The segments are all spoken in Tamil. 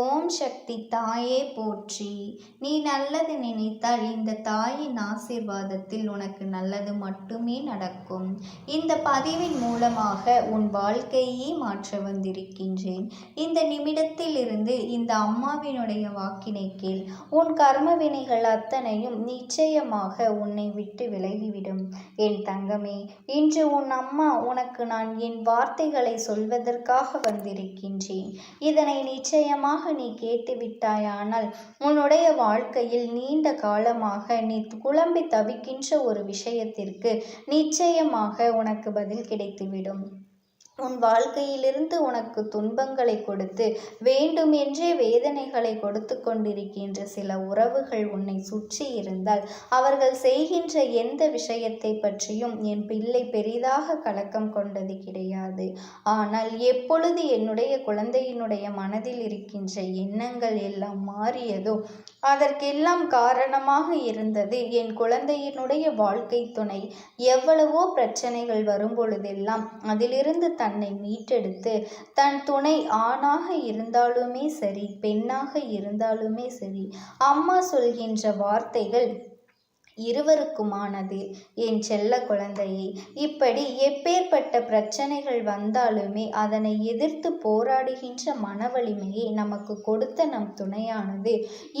ஓம் சக்தி தாயே போற்றி. நீ நல்லது நினைத்தால் இந்த தாயின் ஆசீர்வாதத்தில் உனக்கு நல்லது மட்டுமே நடக்கும். இந்த பதிவின் மூலமாக உன் வாழ்க்கையே மாற்ற வந்திருக்கின்றேன். இந்த நிமிடத்தில் இருந்து இந்த அம்மாவினுடைய வாக்கினை கீழ் உன் கர்ம வினைகள் அத்தனையும் நிச்சயமாக உன்னை விட்டு விலகிவிடும். என் தங்கமே இன்று உன் அம்மா உனக்கு நான் என் வார்த்தைகளை சொல்வதற்காக வந்திருக்கின்றேன். இதனை நிச்சயமாக நீ கேட்டுவிட்டாயானால் உன்னுடைய வாழ்க்கையில் நீண்ட காலமாக நீ குழம்பி தவிக்கின்ற ஒரு விஷயத்திற்கு நிச்சயமாக உனக்கு பதில் கிடைத்துவிடும். உன் வாழ்க்கையிலிருந்து உனக்கு துன்பங்களை கொடுத்து வேண்டுமென்றே வேதனைகளை கொடுத்து கொண்டிருக்கின்ற சில உறவுகள் உன்னை சுற்றி இருந்தால் அவர்கள் செய்கின்ற எந்த விஷயத்தை பற்றியும் என் பிள்ளை பெரிதாக கலக்கம் கொண்டது கிடையாது. ஆனால் எப்பொழுது என்னுடைய குழந்தையினுடைய மனதில் இருக்கின்ற எண்ணங்கள் எல்லாம் மாறியதோ அதற்கெல்லாம் காரணமாக இருந்தது என் குழந்தையினுடைய வாழ்க்கை துணை. எவ்வளவோ பிரச்சனைகள் வரும் பொழுதெல்லாம் அதிலிருந்து தன்னை மீட்டெடுத்து தன் துணை ஆணாக இருந்தாலுமே சரி பெண்ணாக இருந்தாலுமே சரி அம்மா சொல்கின்ற வார்த்தைகள் இருவருக்குமானது. என் செல்ல குழந்தையே இப்படி எப்பேற்பட்ட பிரச்சனைகள் வந்தாலுமே அதனை எதிர்த்து போராடுகின்ற மனவலிமையை நமக்கு கொடுத்த நம் துணையானது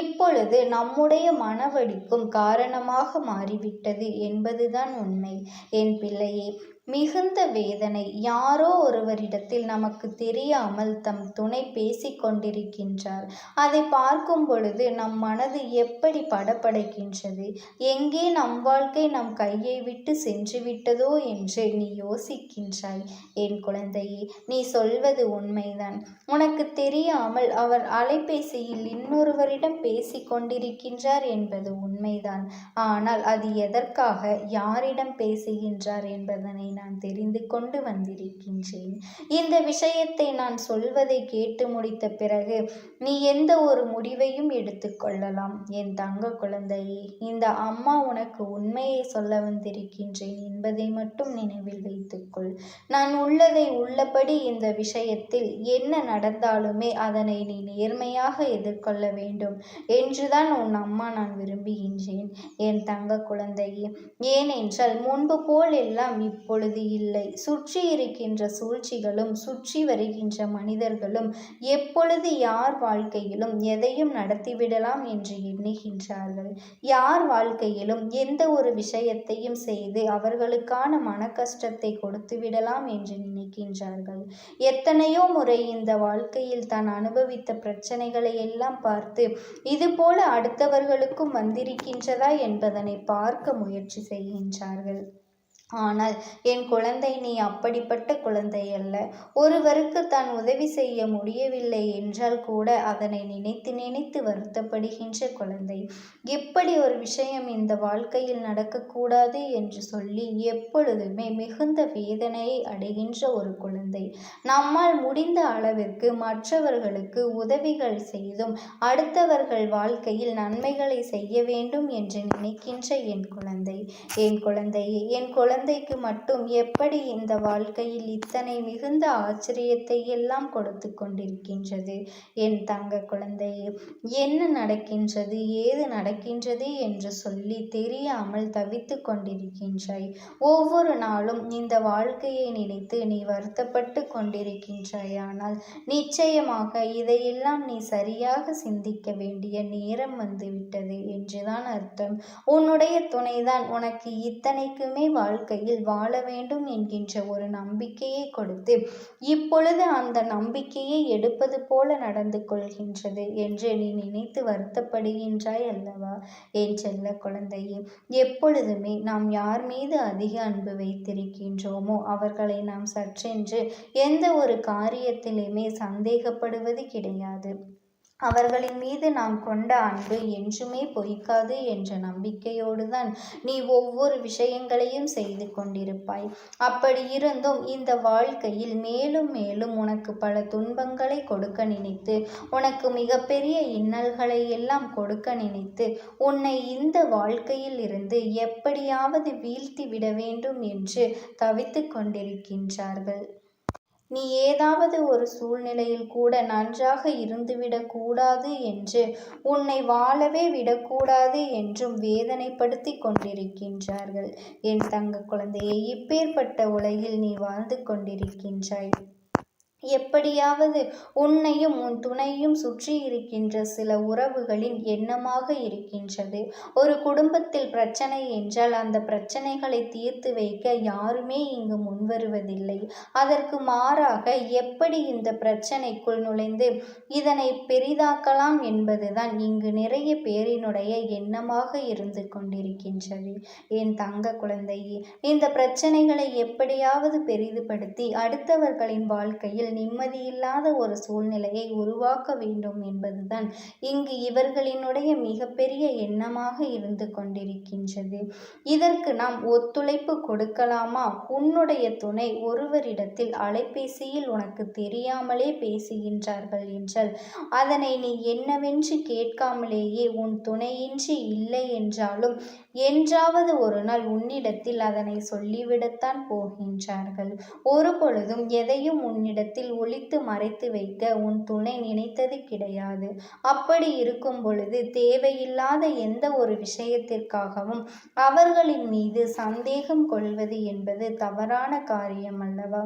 இப்பொழுது நம்முடைய மனவடிக்கும் காரணமாக மாறிவிட்டது என்பதுதான் உண்மை. என் பிள்ளையே மிகுந்த வேதனை யாரோ ஒருவரிடத்தில் நமக்கு தெரியாமல் தம் துணை பேசிக் கொண்டிருக்கின்றார். அதை பார்க்கும் பொழுது நம் மனது எப்படி படப்படைக்கின்றது? எங்கே நம் வாழ்க்கை நம் கையை விட்டு சென்று விட்டதோ என்று நீ யோசிக்கின்றாய். என் குழந்தையே நீ சொல்வது உண்மைதான். உனக்கு தெரியாமல் அவர் அலைபேசியில் இன்னொருவரிடம் பேசிக் கொண்டிருக்கின்றார் என்பது உண்மைதான். ஆனால் அது எதற்காக யாரிடம் பேசுகின்றார் என்பதனை நான் தெரிந்து கொண்டு வந்திருக்கின்றேன். இந்த விஷயத்தை நான் சொல்வதை கேட்டு முடித்த பிறகு நீ எந்த ஒரு முடிவையும் எடுத்துக்கொள்ளலாம் என் தங்க குழந்தையே. இந்த அம்மா உனக்கு உண்மையை சொல்ல வந்திருக்கின்றேன் என்பதை மட்டும் நினைவில் வைத்துக்கொள் நான் உள்ளதை உள்ளபடி இந்த விஷயத்தில் என்ன நடந்தாலுமே அதனை நீ நேர்மையாக எதிர்கொள்ள வேண்டும் என்றுதான் உன் அம்மா நான் விரும்புகின்றேன். என் தங்க குழந்தையே ஏனென்றால் முன்பு போல் எல்லாம் இப்பொழுது பொழுது இல்லை. சுற்றி இருக்கின்ற சூழ்ச்சிகளும் சுற்றி வருகின்ற மனிதர்களும் எப்பொழுது யார் வாழ்க்கையிலும் எதையும் நடத்திவிடலாம் என்று எண்ணுகின்றார்கள். யார் வாழ்க்கையிலும் எந்த ஒரு விஷயத்தையும் செய்து அவர்களுக்கான மன கஷ்டத்தை கொடுத்து விடலாம் என்று நினைக்கின்றார்கள். எத்தனையோ முறை இந்த வாழ்க்கையில் தான் அனுபவித்த பிரச்சனைகளை எல்லாம் பார்த்து இது போல அடுத்தவர்களுக்கும் வந்திருக்கின்றதா என்பதனை பார்க்க முயற்சி செய்கின்றார்கள். ஆனால் என் குழந்தை நீ அப்படிப்பட்ட குழந்தை அல்ல ஒருவருக்கு தான் உதவி செய்ய முடியவில்லை என்றால் கூட அதனை நினைத்து நினைத்து வருத்தப்படுகின்ற குழந்தை. எப்படி ஒரு விஷயம் இந்த வாழ்க்கையில் நடக்கக்கூடாது என்று சொல்லி எப்பொழுதுமே மிகுந்த வேதனையை அடைகின்ற ஒரு குழந்தை. நம்மால் முடிந்த அளவிற்கு மற்றவர்களுக்கு உதவிகள் செய்தும் அடுத்தவர்கள் வாழ்க்கையில் நன்மைகளை செய்ய வேண்டும் என்று நினைக்கின்ற என் குழந்தை. என் குழந்தையை என் குழந்தை குழந்தைக்கு மட்டும் எப்படி இந்த வாழ்க்கையில் இத்தனை மிகுந்த ஆச்சரியத்தை எல்லாம் கொடுத்து கொண்டிருக்கின்றது? என் தங்க குழந்தையே என்ன நடக்கின்றது ஏது நடக்கின்றது என்று சொல்லி தெரியாமல் தவித்து கொண்டிருக்கின்றாய். ஒவ்வொரு நாளும் இந்த வாழ்க்கையை நினைத்து நீ வருத்தப்பட்டு கொண்டிருக்கின்றாயானால் நிச்சயமாக இதையெல்லாம் நீ சரியாக சிந்திக்க வேண்டிய நேரம் வந்துவிட்டது என்றுதான் அர்த்தம். உன்னுடைய துணைதான் உனக்கு இத்தனைக்குமே வாழ்க்கை வாழ்க்கையில் வாழ வேண்டும் என்கின்ற ஒரு நம்பிக்கையை கொடுத்து இப்பொழுது அந்த நம்பிக்கையை எடுப்பது போல நடந்து கொள்கின்றது என்று நீ நினைத்து வருத்தப்படுகின்றாய் அல்லவா? என் செல்ல குழந்தையே எப்பொழுதுமே நாம் யார் மீது அதிக அன்பு வைத்திருக்கின்றோமோ அவர்களை நாம் சற்றென்று எந்த ஒரு காரியத்திலுமே சந்தேகப்படுவது கிடையாது. அவர்களின் மீது நாம் கொண்ட அன்பு என்றுமே பொய்க்காது என்ற நம்பிக்கையோடு தான் நீ ஒவ்வொரு விஷயங்களையும் செய்து கொண்டிருப்பாய். அப்படி இருந்தும் இந்த வாழ்க்கையில் மேலும் மேலும் உனக்கு பல துன்பங்களை கொடுக்க நினைத்து உனக்கு மிகப்பெரிய இன்னல்களை எல்லாம் கொடுக்க நினைத்து உன்னை இந்த வாழ்க்கையில் இருந்து எப்படியாவது வீழ்த்தி விட வேண்டும் என்று தவித்து கொண்டிருக்கின்றார்கள். நீ ஏதாவது ஒரு சூழ்நிலையில் கூட நன்றாக இருந்துவிடக்கூடாது என்று உன்னை வாழவே விடக்கூடாது என்றும் வேதனைப்படுத்திக் கொண்டிருக்கின்றார்கள். என் தங்க குழந்தையை இப்பேற்பட்ட உலகில் நீ வாழ்ந்து கொண்டிருக்கின்றாய். எப்படியாவது உன்னையும் உன் துணையும் சுற்றி இருக்கின்ற சில உறவுகளின் எண்ணமாக இருக்கின்றது. ஒரு குடும்பத்தில் பிரச்சனை என்றால் அந்த பிரச்சனைகளை தீர்த்து வைக்க யாருமே இங்கு முன்வருவதில்லை. அதற்கு மாறாக எப்படி இந்த பிரச்சனைக்குள் நுழைந்து இதனை பெரிதாக்கலாம் என்பதுதான் இங்கு நிறைய பேரினுடைய எண்ணமாக இருந்து கொண்டிருக்கின்றது. என் தங்க குழந்தையே இந்த பிரச்சனைகளை எப்படியாவது பெரிதுபடுத்தி அடுத்தவர்களின் வாழ்க்கையில் நிம்மதியில்லாத ஒரு சூழ்நிலையை உருவாக்க வேண்டும் என்பதுதான் இங்கு இவர்களினுடைய மிகப்பெரிய எண்ணமாக இருந்து கொண்டிருக்கின்றது. இதற்கு நாம் ஒத்துழைப்பு கொடுக்கலாமா? உன்னுடைய துணை ஒருவரிடத்தில் அலைபேசியில் உனக்கு தெரியாமலே பேசுகின்றார்கள் என்றால் அதனை நீ என்னவென்று கேட்காமலேயே உன் துணையின்றி இல்லை என்றாலும் என்றாவது ஒரு நாள் உன்னிடத்தில் அதனை சொல்லிவிடத்தான் போகின்றார்கள். ஒரு பொழுதும் எதையும் உன்னிடத்தில் ஒழித்து மறைத்து வைக்க உன் துணை நினைத்தது கிடையாது. அப்படி இருக்கும் பொழுது தேவையில்லாத எந்த ஒரு விஷயத்திற்காகவும் அவர்களின் மீது சந்தேகம் கொள்வது என்பது தவறான காரியம் அல்லவா?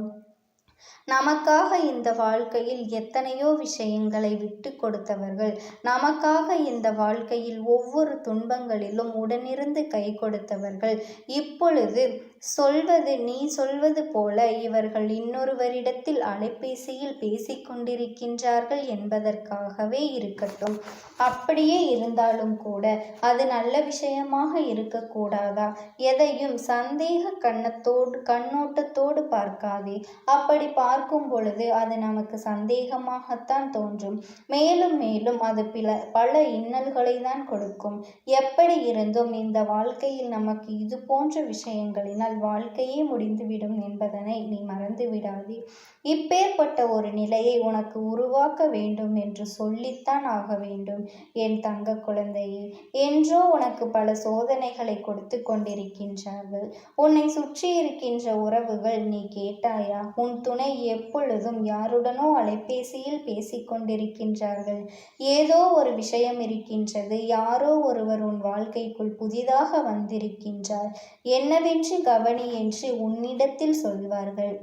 நமக்காக இந்த வாழ்க்கையில் எத்தனையோ விஷயங்களை விட்டு கொடுத்தவர்கள் நமக்காக இந்த வாழ்க்கையில் ஒவ்வொரு துன்பங்களிலும் உடனிருந்து கை கொடுத்தவர்கள். இப்பொழுது சொல்வது நீ சொல்வது போல இவர்கள் இன்னொருவரிடத்தில் அலைபேசியில் பேசிக்கொண்டிருக்கின்றார்கள் என்பதற்காகவே இருக்கட்டும். அப்படியே இருந்தாலும் கூட அது நல்ல விஷயமாக இருக்கக்கூடாதா? எதையும் சந்தேக கண்ணத்தோடு கண்ணோட்டத்தோடு பார்க்காதே. அப்படி பார்க்கும் பொழுது அது நமக்கு சந்தேகமாகத்தான் தோன்றும். மேலும் மேலும் அது பில பல இன்னல்களை தான் கொடுக்கும். எப்படி இருந்தும் இந்த வாழ்க்கையில் நமக்கு இது போன்ற விஷயங்களினால் வாழ்க்கையே முடிந்துவிடும் என்பதனை நீ மறந்து விடாதே. இப்பேற்பட்ட ஒரு நிலையை உனக்கு உருவாக்க வேண்டும் என்று சொல்லித்தான் ஆக வேண்டும் என் தங்க குழந்தையே. என்றோ உனக்கு பல சோதனைகளை கொடுத்து கொண்டிருக்கின்றார்கள். உன்னை சுற்றி இருக்கின்ற உறவுகள் நீ கேட்டாயா? உன் துணை எப்பொழுதும் யாருடனோ அலைபேசியில் பேசிக்கொண்டிருக்கின்றார்கள் ஏதோ ஒரு விஷயம் இருக்கின்றது. யாரோ ஒருவர் உன் வாழ்க்கைக்குள் புதிதாக வந்திருக்கின்றார். என்னவென்று கவனி என்று உன்னிடத்தில் சொல்வார்கள்.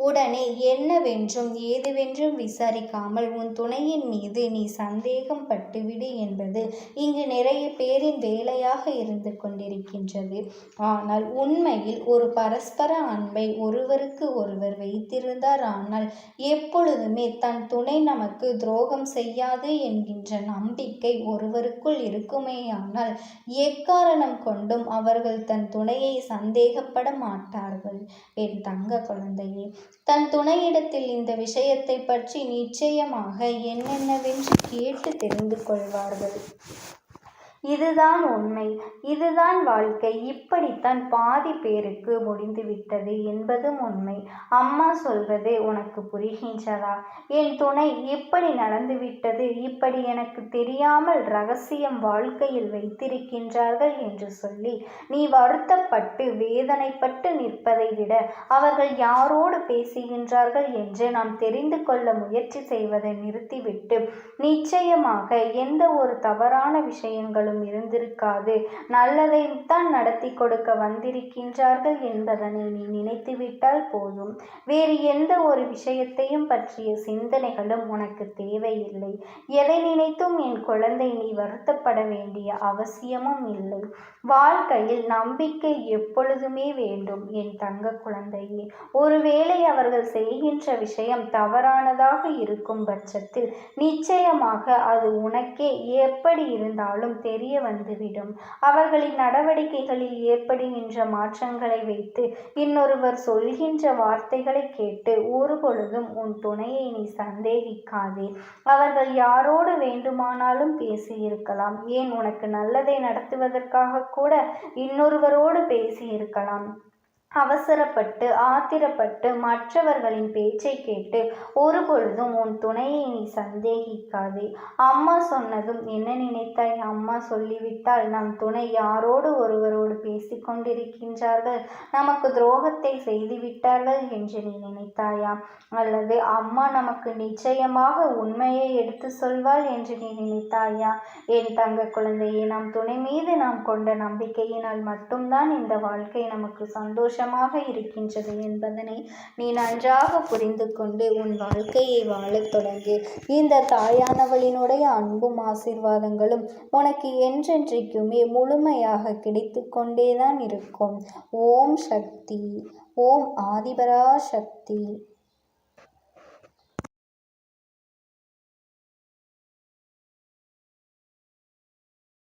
உடனே என்னவென்றும் ஏதுவென்றும் விசாரிக்காமல் உன் துணையின் மீது நீ சந்தேகம் பட்டுவிடு என்பது இங்கு நிறைய பேரின் வேலையாக இருந்து கொண்டிருக்கின்றது. ஆனால் உண்மையில் ஒரு பரஸ்பர அன்பை ஒருவருக்கு ஒருவர் வைத்திருந்தார் ஆனால் எப்பொழுதுமே தன் துணை நமக்கு துரோகம் செய்யாது என்கின்ற நம்பிக்கை ஒருவருக்குள் இருக்குமேயானால் எக்காரணம் கொண்டும் அவர்கள் தன் துணையை சந்தேகப்பட மாட்டார்கள். என் தங்க குழந்தையே தன் துணையிடத்தில் இந்த விஷயத்தை பற்றி நிச்சயமாக என்னென்னவென்று கேட்டு தெரிந்து கொள்வார்கள். இதுதான் உண்மை. இதுதான் வாழ்க்கை. இப்படித்தான் பாதி பேருக்கு முடிந்துவிட்டது என்பதும் உண்மை. அம்மா சொல்வது உனக்கு புரிகின்றதா? என் துணை இப்படி நடந்துவிட்டது? இப்படி எனக்கு தெரியாமல் ரகசியம் வாழ்க்கையில் வைத்திருக்கின்றார்கள் என்று சொல்லி நீ வருத்தப்பட்டு வேதனைப்பட்டு நிற்பதை விட அவர்கள் யாரோடு பேசுகின்றார்கள் என்று நாம் தெரிந்து கொள்ள முயற்சி செய்வதை நிறுத்திவிட்டு நிச்சயமாக எந்த ஒரு தவறான விஷயங்களும் ஒன்றும் இருந்திருக்காது. நல்லதைத்தான் நடத்தி கொடுக்க வந்திருக்கின்றார்கள் என்பதனை நீ நினைத்துவிட்டால் போதும். வேறு எந்த ஒரு விஷயத்தையும் பற்றிய சிந்தனைகளும் உனக்கு தேவையில்லை. எதை நினைத்தும் என் குழந்தை நீ வருத்தப்பட வேண்டிய அவசியமும் இல்லை. வாழ்க்கையில் நம்பிக்கை எப்பொழுதுமே வேண்டும் என் தங்க குழந்தையே. ஒருவேளை அவர்கள் செய்கின்ற விஷயம் தவறானதாக இருக்கும் பட்சத்தில் நிச்சயமாக அது உனக்கே எப்படி இருந்தாலும் தெரிய தெரிய வந்துவிடும். அவர்களின் நடவடிக்கைகளில் ஏற்படுகின்ற மாற்றங்களை வைத்து இன்னொருவர் சொல்கின்ற வார்த்தைகளை கேட்டு ஒரு பொழுதும் உன் துணையை நீ சந்தேகிக்காதே. அவர்கள் யாரோடு வேண்டுமானாலும் பேசியிருக்கலாம். ஏன் உனக்கு நல்லதை நடத்துவதற்காக கூட இன்னொருவரோடு பேசியிருக்கலாம். அவசரப்பட்டு ஆத்திரப்பட்டு மற்றவர்களின் பேச்சை கேட்டு ஒரு பொழுதும் உன் துணையை நீ சந்தேகிக்காதே. அம்மா சொன்னதும் என்ன நினைத்தாய்? அம்மா சொல்லிவிட்டால் நம் துணை யாரோடு ஒருவரோடு பேசிக்கொண்டிருக்கின்றார்கள் நமக்கு துரோகத்தை செய்துவிட்டார்கள் என்று நீ நினைத்தாயா? அல்லது அம்மா நமக்கு நிச்சயமாக உண்மையை எடுத்து சொல்வாள் என்று நீ நினைத்தாயா? என் தங்க குழந்தையே நம் துணை மீது நாம் கொண்ட நம்பிக்கையினால் மட்டும்தான் இந்த வாழ்க்கை நமக்கு சந்தோஷம் கஷ்டமாக இருக்கின்றது என்பதனை நீ நன்றாக புரிந்து கொண்டு உன் வாழ்க்கையை வாழத் தொடங்கு. இந்த தாயானவளினுடைய அன்பும் ஆசீர்வாதங்களும் உனக்கு என்றென்றைக்குமே முழுமையாக கிடைத்து கொண்டேதான் இருக்கும். ஓம் சக்தி ஓம் ஆதிபரா சக்தி